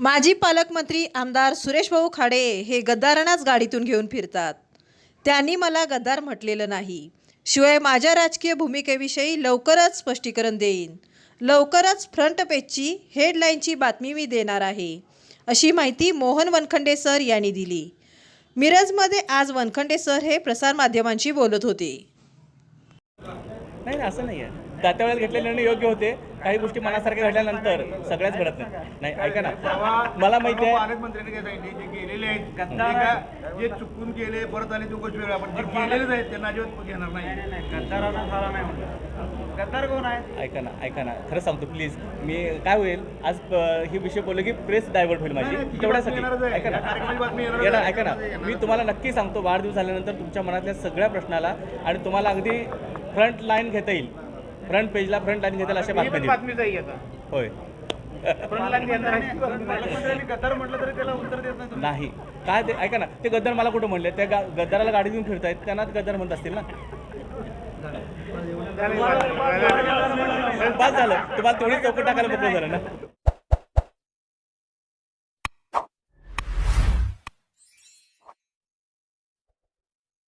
माजी पालकमंत्री आमदार सुरेश भाऊ खाडे हे गद्दारांनाच गाडीतून घेऊन फिरतात. त्यांनी मला गद्दार म्हटलेलं नाही. शिवाय माझ्या राजकीय भूमिकेविषयी लवकरच स्पष्टीकरण देईन. लवकरच फ्रंट पेजची हेडलाईनची बातमी मी देणार आहे. अशी माहिती मोहन वनखंडे सर यांनी दिली. मिरजमध्ये आज वनखंडे सर हे प्रसारमाध्यमांशी बोलत होते. नाही असं नाही आहे त्या त्या वेळेला घेतलेले निर्णय योग्य होते. काही गोष्टी मनासारख्या घडल्यानंतर सगळ्याच घडत नाही नाही ऐका ना. मला माहिती आहे पालकमंत्र्यांनी काय सांगितले जे गेलेले आहेत. ते का- जे चुकून गेले परत आले तो गोष्ट वेगळा. पण जे गेलेलेच आहेत त्यांना अजिबात घेणार नाही. गद्दार कोण आहे ऐका ना ऐका ना. खरं सांगतो प्लीज मी काय होईल आज ही विषय बोललो की प्रेस डायव्हर्ट होईल माझी. तेवढ्यासाठी. ऐका ना. ऐका ना. मी तुम्हाला नक्की सांगतो वाढदिवस झाल्यानंतर तुमच्या मनातल्या सगळ्या प्रश्नाला आणि तुम्हाला अगदी फ्रंट लाईन घेता येईल. फ्रंट पेजला फ्रंट लाईन घेता येईल अशा ही बातम्या देईल बातमी जाई आता. होय. पालकमंत्र्यांनी गद्दार म्हटलं तरी त्याला उत्तर देत नाही. नाही. काय ते ऐका ना ते गद्दार मला कुठं म्हणले? त्या गा- गद्दाराला गाडी घेऊन फिरतायत त्यांना गद्दार म्हणत असतील ना? बस झालं. तुम्हाला तेवढी चौकट टाकायला मोकळं झालं ना.